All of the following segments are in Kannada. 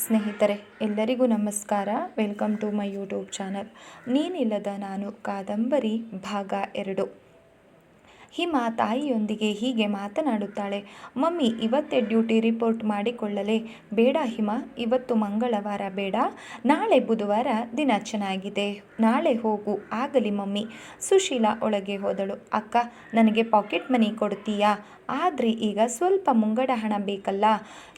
ಸ್ನೇಹಿತರೆ, ಎಲ್ಲರಿಗೂ ನಮಸ್ಕಾರ. Welcome to my YouTube channel. ನೀನಿಲ್ಲದ ನಾನು ಕಾದಂಬರಿ ಭಾಗ ಎರಡು. ಹಿಮ ತಾಯಿಯೊಂದಿಗೆ ಹೀಗೆ ಮಾತನಾಡುತ್ತಾಳೆ, ಮಮ್ಮಿ ಇವತ್ತೇ ಡ್ಯೂಟಿ ರಿಪೋರ್ಟ್ ಮಾಡಿಕೊಳ್ಳಲೇ. ಬೇಡ ಹಿಮ, ಇವತ್ತು ಮಂಗಳವಾರ ಬೇಡ, ನಾಳೆ ಬುಧವಾರ ದಿನ ಚೆನ್ನಾಗಿದೆ. ನಾಳೆ ಹೋಗು, ಆಗಲಿ ಮಮ್ಮಿ. ಸುಶೀಲಾ ಒಳಗೆ ಹೋದಳು. ಅಕ್ಕ, ನನಗೆ ಪಾಕೆಟ್ ಮನಿ ಕೊಡ್ತೀಯಾ? ಆದರೆ ಈಗ ಸ್ವಲ್ಪ ಮುಂಗಡ ಹಣ ಬೇಕಲ್ಲ.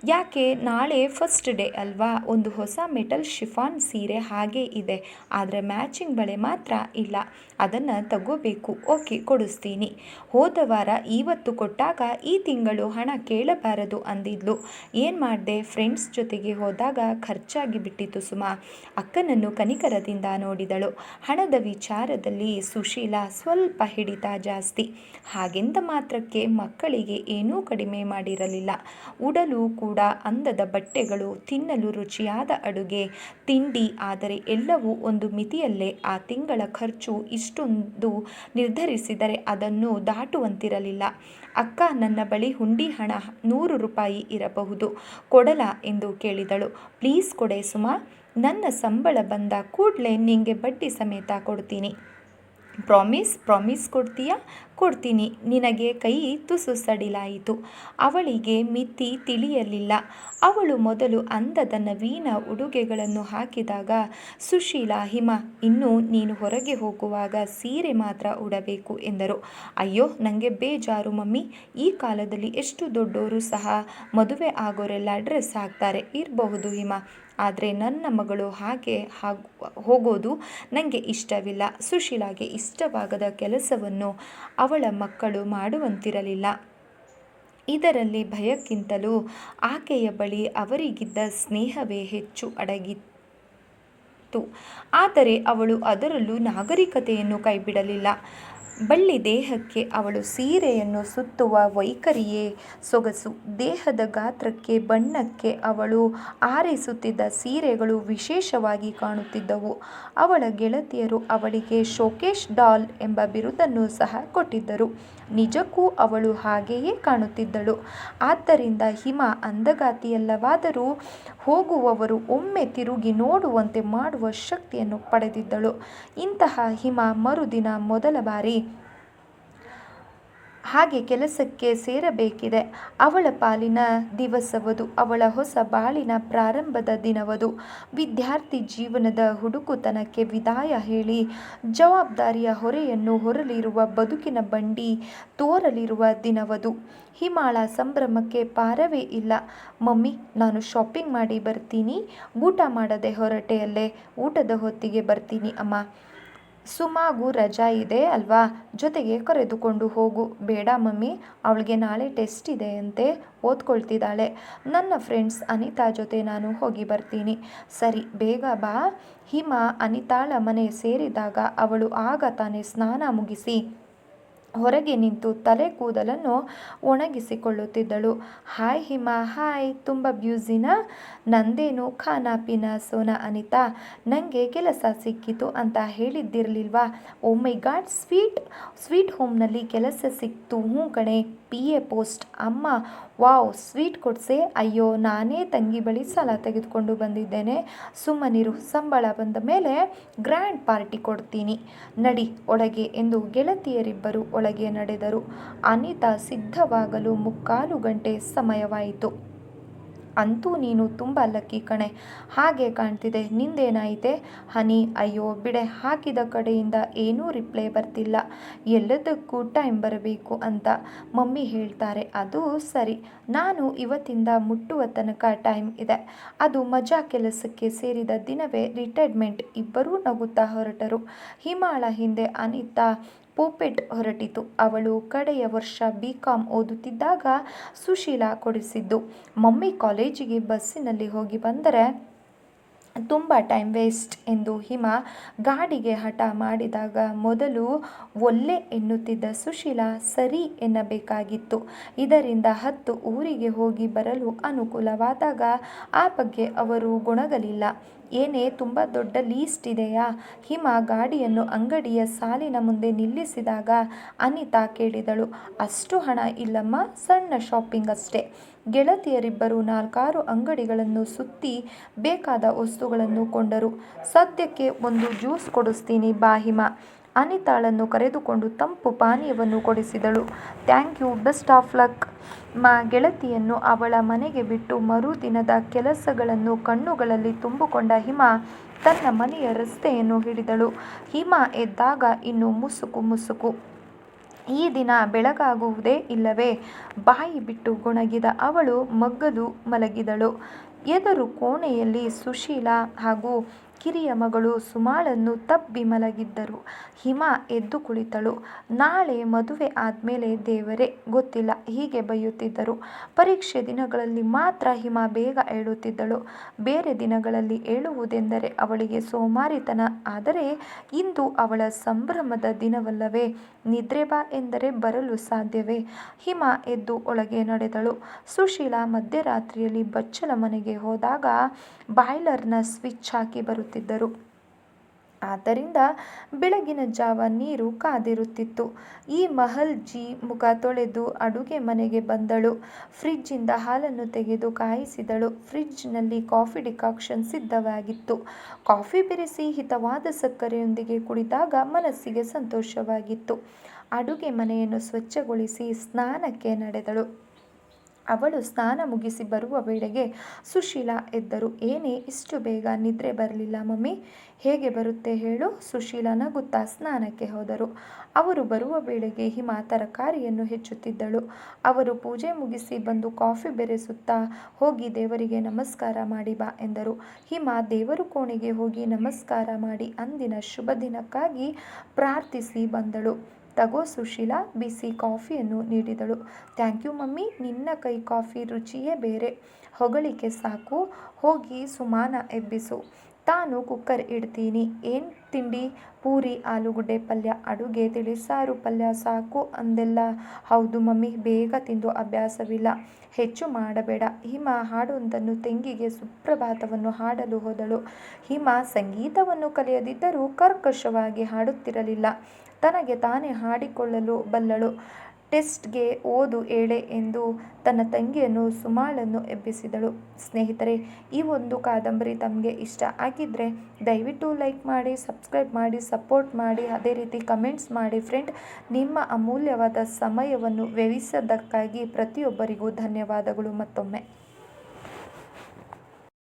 ಯಾಕೆ? ನಾಳೆ ಫಸ್ಟ್ ಡೇ ಅಲ್ವಾ? ಒಂದು ಹೊಸ ಮೆಟಲ್ ಶಿಫಾನ್ ಸೀರೆ ಹಾಗೆ ಇದೆ. ಆದರೆ ಮ್ಯಾಚಿಂಗ್ ಬಳೆ ಮಾತ್ರ ಇಲ್ಲ. ಅದನ್ನು ತಗೋಬೇಕು. ಓಕೆ, ಕೊಡಿಸ್ತೀನಿ. ಹೋದ ವಾರ ಇವತ್ತು ಕೊಟ್ಟಾಗ ಈ ತಿಂಗಳು ಹಣ ಕೇಳಬಾರದು ಅಂದಿದ್ಲು. ಏನು ಮಾಡಿದೆ? ಫ್ರೆಂಡ್ಸ್ ಜೊತೆಗೆ ಹೋದಾಗ ಖರ್ಚಾಗಿ ಬಿಟ್ಟಿತ್ತು ಸುಮಾ. ಅಕ್ಕನನ್ನು ಕನಿಕರದಿಂದ ನೋಡಿದಳು. ಹಣದ ವಿಚಾರದಲ್ಲಿ ಸುಶೀಲ ಸ್ವಲ್ಪ ಹಿಡಿತ ಜಾಸ್ತಿ. ಹಾಗೆಂದ ಮಾತ್ರಕ್ಕೆ ಮಕ್ಕಳಿಗೆ ಏನೂ ಕಡಿಮೆ ಮಾಡಿರಲಿಲ್ಲ. ಉಡಲು ಕೂಡ ಅಂದದ ಬಟ್ಟೆಗಳು ತಿನ್ನಲು ರುಚಿಯಾದ ಅಡುಗೆ. ತಿಂಡಿ ಆದರೆ ಎಲ್ಲವೂ ಒಂದು ಮಿತಿಯಲ್ಲೇ ಆ ತಿಂಗಳ ಖರ್ಚು ಇಷ್ಟೊಂದು ನಿರ್ಧರಿಸಿದರೆ ಅದನ್ನು ದಾಟುವಂತಿರಲಿಲ್ಲ. ಅಕ್ಕ ನನ್ನ ಬಳಿ ಹುಂಡಿ ಹಣ ನೂರು ರೂಪಾಯಿ ಇರಬಹುದು. ಕೊಡಲ ಎಂದು ಕೇಳಿದಳು. ಪ್ಲೀಸ್ ಕೊಡೆ ಸುಮಾ. ನನ್ನ ಸಂಬಳ ಬಂದ ಕೂಡಲೇ ನಿಂಗೆ ಬಡ್ಡಿ ಸಮೇತ ಕೊಡ್ತೀನಿ. ಪ್ರಾಮಿಸ್ ಪ್ರಾಮಿಸ್ ಕೊಡ್ತೀಯಾ? ಕೊಡ್ತೀನಿ. ನಿನಗೆ ಕೈ ತುಸು ಸಡಿಲಾಯಿತು. ಅವಳಿಗೆ ಮಿತಿ ತಿಳಿಯಲಿಲ್ಲ. ಅವಳು ಮೊದಲು ಅಂದದ ನವೀನ ಉಡುಗೆಗಳನ್ನು ಹಾಕಿದಾಗ, ಸುಶೀಲಾ, ಹಿಮ, ಇನ್ನು ನೀನು ಹೊರಗೆ ಹೋಗುವಾಗ ಸೀರೆ ಮಾತ್ರ ಉಡಬೇಕು ಎಂದರು. ಅಯ್ಯೋ ನನಗೆ ಬೇಜಾರು ಮಮ್ಮಿ. ಈ ಕಾಲದಲ್ಲಿ ಎಷ್ಟು ದೊಡ್ಡವರು ಸಹ ಮದುವೆ ಆಗೋರೆಲ್ಲ ಡ್ರೆಸ್ ಹಾಕ್ತಾರೆ. ಇರಬಹುದು, ಹಿಮ. ಆದರೆ ನನ್ನ ಮಗಳು ಹಾಗೆ ಹಾಗು, ಹೋಗೋದು ನನಗೆ ಇಷ್ಟವಿಲ್ಲ. ಸುಶೀಲಾಗೆ ಇಷ್ಟವಾಗದ ಕೆಲಸವನ್ನು ಅವಳ ಮಕ್ಕಳು ಮಾಡುವಂತಿರಲಿಲ್ಲ. ಇದರಲ್ಲಿ ಭಯಕ್ಕಿಂತಲೂ ಆಕೆಯ ಬಳಿ ಅವರಿಗಿದ್ದ ಸ್ನೇಹವೇ ಹೆಚ್ಚು ಅಡಗಿತ್ತು. ಆದರೆ ಅವಳು ಅದರಲ್ಲೂ ನಾಗರಿಕತೆಯನ್ನು ಕೈಬಿಡಲಿಲ್ಲ. ಬಳ್ಳಿ ದೇಹಕ್ಕೆ ಅವಳು ಸೀರೆಯನ್ನು ಸುತ್ತುವ ವೈಖರಿಯೇ ಸೊಗಸು. ದೇಹದ ಗಾತ್ರಕ್ಕೆ, ಬಣ್ಣಕ್ಕೆ ಅವಳು ಆರೈಸುತ್ತಿದ್ದ ಸೀರೆಗಳು ವಿಶೇಷವಾಗಿ ಕಾಣುತ್ತಿದ್ದವು. ಅವಳ ಗೆಳತಿಯರು ಅವಳಿಗೆ ಶೋಕೇಶ್ ಡಾಲ್ ಎಂಬ ಬಿರುದನ್ನು ಸಹ ಕೊಟ್ಟಿದ್ದರು. ನಿಜಕ್ಕೂ ಅವಳು ಹಾಗೆಯೇ ಕಾಣುತ್ತಿದ್ದಳು. ಆದ್ದರಿಂದ ಹಿಮ ಅಂದಗಾತಿಯಲ್ಲವಾದರೂ ಹೋಗುವವರು ಒಮ್ಮೆ ತಿರುಗಿ ನೋಡುವಂತೆ ಮಾಡುವ ಶಕ್ತಿಯನ್ನು ಪಡೆದಿದ್ದಳು. ಇಂತಹ ಹಿಮ ಮರುದಿನ ಮೊದಲ ಬಾರಿ ಹಾಗೆ ಕೆಲಸಕ್ಕೆ ಸೇರಬೇಕಿದೆ. ಅವಳ ಪಾಲಿನ ದಿವಸವದು, ಅವಳ ಹೊಸ ಬಾಳಿನ ಪ್ರಾರಂಭದ ದಿನವದು. ವಿದ್ಯಾರ್ಥಿ ಜೀವನದ ಹುಡುಕುತನಕ್ಕೆ ವಿದಾಯ ಹೇಳಿ, ಜವಾಬ್ದಾರಿಯ ಹೊರೆಯನ್ನು ಹೊರಲಿರುವ ಬದುಕಿನ ಬಂಡಿ ತೋರಲಿರುವ ದಿನವದು. ಹಿಮಾಳ ಸಂಭ್ರಮಕ್ಕೆ ಪಾರವೇ ಇಲ್ಲ. ಮಮ್ಮಿ, ನಾನು ಶಾಪಿಂಗ್ ಮಾಡಿ ಬರ್ತೀನಿ. ಊಟ ಮಾಡದೆ ಹೊರಟೆಯಲ್ಲೇ, ಊಟದ ಹೊತ್ತಿಗೆ ಬರ್ತೀನಿ ಅಮ್ಮ. ಸುಮಾಗೂ ರಜಾ ಇದೆ ಅಲ್ವಾ? ಜೊತೆಗೆ ಕರೆದುಕೊಂಡು ಹೋಗು. ಬೇಡ ಮಮ್ಮಿ, ಅವಳಿಗೆ ನಾಳೆ ಟೆಸ್ಟ್ ಇದೆ ಅಂತೆ ಓದ್ಕೊಳ್ತಿದ್ದಾಳೆ. ನನ್ನ ಫ್ರೆಂಡ್ಸ್ ಅನಿತಾ ಜೊತೆ ನಾನು ಹೋಗಿ ಬರ್ತೀನಿ. ಸರಿ, ಬೇಗ ಬಾ. ಹಿಮ ಅನಿತಾಳ ಮನೆ ಸೇರಿದಾಗ ಅವಳು ಆಗ ತಾನೇ ಸ್ನಾನ ಮುಗಿಸಿ ಹೊರಗೆ ನಿಂತು ತಲೆ ಕೂದಲನ್ನು ಒಣಗಿಸಿಕೊಳ್ಳುತ್ತಿದ್ದಳು. ಹಾಯ್ ಹಿಮಾ, ಹಾಯ್, ತುಂಬ ಬ್ಯೂಸಿನಾ? ನಂದೇನು ಖಾನಾ ಪಿನಾ ಸೋನಾ ಅನಿತಾ? ನನಗೆ ಕೆಲಸ ಸಿಕ್ಕಿತು ಅಂತ ಹೇಳಿದ್ದಿರಲಿಲ್ವಾ? Oh my god, sweet sweet ಹೋಮ್ನಲ್ಲಿ ಕೆಲಸ ಸಿಕ್ತು ಹ್ಞೂ ಕಣೆ, ಪಿ ಎ ಪೋಸ್ಟ್. ಅಮ್ಮ, ವಾವ್, ಸ್ವೀಟ್ ಕೊಡ್ಸೆ? ಅಯ್ಯೋ, ನಾನೇ ತಂಗಿ ಬಳಿ ಸಾಲ ತೆಗೆದುಕೊಂಡು ಬಂದಿದ್ದೇನೆ. ಸುಮ್ಮನಿರು, ಸಂಬಳ ಬಂದ ಮೇಲೆ ಗ್ರ್ಯಾಂಡ್ ಪಾರ್ಟಿ ಕೊಡ್ತೀನಿ. ನಡಿ, ಒಳಗೆ ಎಂದು ಗೆಳತಿಯರಿಬ್ಬರು ಒಳಗೆ ನಡೆದರು. ಅನಿತಾ ಸಿದ್ಧವಾಗಲು ಮುಕ್ಕಾಲು ಗಂಟೆ ಸಮಯವಾಯಿತು. ಅಂತೂ ನೀನು ತುಂಬ ಲಕ್ಕಿ ಕಣೆ. ಹಾಗೆ ಕಾಣ್ತಿದೆ. ನಿಂದೇನಾಯಿತೆ? ಹನಿ, ಅಯ್ಯೋ, ಬಿಡೆ. ಹಾಕಿದ ಕಡೆಯಿಂದ ಏನೂ ರಿಪ್ಲೈ ಬರ್ತಿಲ್ಲ. ಎಲ್ಲದಕ್ಕೂ ಟೈಮ್ ಬರಬೇಕು ಅಂತ ಮಮ್ಮಿ ಹೇಳ್ತಾರೆ. ಅದು ಸರಿ. ನಾನು ಇವತ್ತಿಂದ ಮುಟ್ಟುವ ತನಕ ಟೈಮ್ ಇದೆ. ಅದು ಮಜಾ ಕೆಲಸಕ್ಕೆ ಸೇರಿದ ದಿನವೇ ರಿಟೈರ್ಮೆಂಟ್. ಇಬ್ಬರೂ ನಗುತ್ತಾ ಹೊರಟರು. ಹಿಮಾಳ ಹಿಂದೆ ಅನಿತಾ ಪೂಪೆಟ್ ಹೊರಟಿತು. ಅವಳು ಕಡೆಯ ವರ್ಷ ಬಿ ಕಾಮ್ ಓದುತ್ತಿದ್ದಾಗ ಸುಶೀಲಾ ಕೊಡಿಸಿದ್ದು. ಮಮ್ಮಿ ಕಾಲೇಜಿಗೆ ಬಸ್ಸಿನಲ್ಲಿ ಹೋಗಿ ಬಂದರೆ ತುಂಬ ಟೈಮ್ ವೇಸ್ಟ್ ಎಂದು ಹಿಮ ಗಾಡಿಗೆ ಹಠ ಮಾಡಿದಾಗ ಮೊದಲು ಒಲ್ಲೆ ಎನ್ನುತ್ತಿದ್ದ ಸುಶೀಲಾ ಸರಿ ಎನ್ನಬೇಕಾಗಿತ್ತು. ಇದರಿಂದ ಹತ್ತು ಊರಿಗೆ ಹೋಗಿ ಬರಲು ಅನುಕೂಲವಾದಾಗ ಆ ಬಗ್ಗೆ ಅವರು ಗೊಣಗಲಿಲ್ಲ. ಏನೇ ತುಂಬ ದೊಡ್ಡ ಲೀಸ್ಟ್ ಇದೆಯಾ? ಹಿಮ ಗಾಡಿಯನ್ನು ಅಂಗಡಿಯ ಸಾಲಿನ ಮುಂದೆ ನಿಲ್ಲಿಸಿದಾಗ ಅನಿತಾ ಕೇಳಿದಳು. ಅಷ್ಟು ಹಣ ಇಲ್ಲಮ್ಮ, ಸಣ್ಣ ಶಾಪಿಂಗ್ ಅಷ್ಟೇ. ಗೆಳತಿಯರಿಬ್ಬರು ನಾಲ್ಕಾರು ಅಂಗಡಿಗಳನ್ನು ಸುತ್ತಿ ಬೇಕಾದ ವಸ್ತುಗಳನ್ನು ಕೊಂಡರು. ಸದ್ಯಕ್ಕೆ ಒಂದು ಜ್ಯೂಸ್ ಕೊಡಿಸ್ತೀನಿ ಬಾ ಹಿಮ. ಅನಿತಾಳನ್ನು ಕರೆದುಕೊಂಡು ತಂಪು ಪಾನೀಯವನ್ನು ಕೊಡಿಸಿದಳು. Thank you, best of luck. ಮಾ ಗೆಳತಿಯನ್ನು ಅವಳ ಮನೆಗೆ ಬಿಟ್ಟು ಮರುದಿನದ ಕೆಲಸಗಳನ್ನು ಕಣ್ಣುಗಳಲ್ಲಿ ತುಂಬಿಕೊಂಡ ಹಿಮ ತನ್ನ ಮನೆಯ ರಸ್ತೆಯನ್ನು ಹಿಡಿದಳು. ಹಿಮ ಎದ್ದಾಗ ಇನ್ನು ಮುಸುಕು ಮುಸುಕು. ಈ ದಿನ ಬೆಳಗಾಗುವುದೇ ಇಲ್ಲವೇ? ಬಾಯಿ ಬಿಟ್ಟು ಗೊಣಗಿದ ಅವಳು ಮಗ್ಗಲು ಮಲಗಿದಳು. ಎದುರು ಕೋಣೆಯಲ್ಲಿ ಸುಶೀಲ ಹಾಗೂ ಕಿರಿಯ ಮಗಳು ಸುಮಾಳನ್ನು ತಬ್ಬಿ ಮಲಗಿದ್ದರು. ಹಿಮ ಎದ್ದು ಕುಳಿತಳು. ನಾಳೆ ಮದುವೆ ಆದಮೇಲೆ ದೇವರೇ ಗೊತ್ತಿಲ್ಲ. ಹೀಗೆ ಬೈಯುತ್ತಿದ್ದರು. ಪರೀಕ್ಷೆ ದಿನಗಳಲ್ಲಿ ಮಾತ್ರ ಹಿಮ ಬೇಗ ಏಳುತ್ತಿದ್ದಳು. ಬೇರೆ ದಿನಗಳಲ್ಲಿ ಏಳುವುದೆಂದರೆ ಅವಳಿಗೆ ಸೋಮಾರಿತನ. ಆದರೆ ಇಂದು ಅವಳ ಸಂಭ್ರಮದ ದಿನವಲ್ಲವೇ? ನಿದ್ರೆ ಬಾ ಎಂದರೆ ಬರಲು ಸಾಧ್ಯವೇ? ಹಿಮ ಎದ್ದು ಒಳಗೆ ನಡೆದಳು. ಸುಶೀಲಾ ಮಧ್ಯರಾತ್ರಿಯಲ್ಲಿ ಬಚ್ಚಲ ಮನೆಗೆ ಹೋದಾಗ ಬಾಯ್ಲರ್ನ ಸ್ವಿಚ್ ಹಾಕಿ ಬರುತ್ತಿದ್ದರು ಆದ್ದರಿಂದ ಬೆಳಗಿನ ಜಾವ ನೀರು ಕಾದಿರುತ್ತಿತ್ತು. ಈ ಮಹಲ್ ಜಿ ಮುಖ ತೊಳೆದು ಅಡುಗೆ ಮನೆಗೆ ಬಂದಳು. ಫ್ರಿಜ್ಜಿಂದ ಹಾಲನ್ನು ತೆಗೆದು ಕಾಯಿಸಿದಳು. ಫ್ರಿಜ್ನಲ್ಲಿ ಕಾಫಿ ಡಿಕಾಕ್ಷನ್ ಸಿದ್ಧವಾಗಿತ್ತು. ಕಾಫಿ ಬೆರೆಸಿ ಹಿತವಾದ ಸಕ್ಕರೆಯೊಂದಿಗೆ ಕುಡಿದಾಗ ಮನಸ್ಸಿಗೆ ಸಂತೋಷವಾಗಿತ್ತು. ಅಡುಗೆ ಮನೆಯನ್ನು ಸ್ವಚ್ಛಗೊಳಿಸಿ ಸ್ನಾನಕ್ಕೆ ನಡೆದಳು. ಅವಳು ಸ್ನಾನ ಮುಗಿಸಿ ಬರುವ ವೇಳೆಗೆ ಸುಶೀಲಾ ಎದ್ದರು. ಏನೇ, ಇಷ್ಟು ಬೇಗ ನಿದ್ರೆ ಬರಲಿಲ್ಲ ಮಮ್ಮಿ. ಹೇಗೆ ಬರುತ್ತೆ ಹೇಳು? ಸುಶೀಲಾ ನಗುತ್ತಾ ಸ್ನಾನಕ್ಕೆ ಹೋದರು. ಅವರು ಬರುವ ವೇಳೆಗೆ ಹಿಮ ತರಕಾರಿಯನ್ನು ಹೆಚ್ಚುತ್ತಿದ್ದಳು. ಅವರು ಪೂಜೆ ಮುಗಿಸಿ ಬಂದು ಕಾಫಿ ಬೆರೆಸುತ್ತಾ ಹೋಗಿ ದೇವರಿಗೆ ನಮಸ್ಕಾರ ಮಾಡಿ ಬಾ ಎಂದರು. ಹಿಮ ದೇವರು ಕೋಣೆಗೆ ಹೋಗಿ ನಮಸ್ಕಾರ ಮಾಡಿ ಅಂದಿನ ಶುಭ ದಿನಕ್ಕಾಗಿ ಪ್ರಾರ್ಥಿಸಿ ಬಂದಳು. ತಗೋ ಸುಶೀಲಾ ಬಿಸಿ ಕಾಫಿಯನ್ನು ನೀಡಿದಳು. ಥ್ಯಾಂಕ್ ಯು ಮಮ್ಮಿ, ನಿನ್ನ ಕೈ ಕಾಫಿ ರುಚಿಯೇ ಬೇರೆ. ಹೊಗಳಿಕೆ ಸಾಕು, ಹೋಗಿ ಸುಮಾನ ಎಬ್ಬಿಸು. ತಾನು ಕುಕ್ಕರ್ ಇಡ್ತೀನಿ. ಏನು ತಿಂಡಿ? ಪೂರಿ, ಆಲೂಗಡ್ಡೆ ಪಲ್ಯ, ಅಡುಗೆ ತಿಳಿಸಾರು ಪಲ್ಯ ಸಾಕು ಅಂದೆಲ್ಲ. ಹೌದು ಮಮ್ಮಿ, ಬೇಗ ತಿಂದು ಅಭ್ಯಾಸವಿಲ್ಲ. ಹೆಚ್ಚು ಮಾಡಬೇಡ. ಹಿಮ ಹಾಡೊಂದನ್ನು ತೆಂಗಿಗೆ ಸುಪ್ರಭಾತವನ್ನು ಹಾಡಲು ಹೋದಳು. ಹಿಮ ಸಂಗೀತವನ್ನು ಕಲಿಯದಿದ್ದರೂ ಕರ್ಕಶವಾಗಿ ಹಾಡುತ್ತಿರಲಿಲ್ಲ. ತನಗೆ ತಾನೇ ಹಾಡಿಕೊಳ್ಳಲು ಬಲ್ಲಳು. ಟೆಸ್ಟ್ಗೆ ಓದು ಏಳೆ ಎಂದು ತನ್ನ ತಂಗಿಯನ್ನು ಸುಮಾಳನ್ನು ಎಬ್ಬಿಸಿದಳು. ಸ್ನೇಹಿತರೆ, ಈ ಒಂದು ಕಾದಂಬರಿ ತಮಗೆ ಇಷ್ಟ ಆಗಿದ್ದರೆ ದಯವಿಟ್ಟು ಲೈಕ್ ಮಾಡಿ, ಸಬ್ಸ್ಕ್ರೈಬ್ ಮಾಡಿ, ಸಪೋರ್ಟ್ ಮಾಡಿ. ಅದೇ ರೀತಿ ಕಮೆಂಟ್ಸ್ ಮಾಡಿ ಫ್ರೆಂಡ್. ನಿಮ್ಮ ಅಮೂಲ್ಯವಾದ ಸಮಯವನ್ನು ವ್ಯಯಿಸೋದಕ್ಕಾಗಿ ಪ್ರತಿಯೊಬ್ಬರಿಗೂ ಧನ್ಯವಾದಗಳು ಮತ್ತೊಮ್ಮೆ.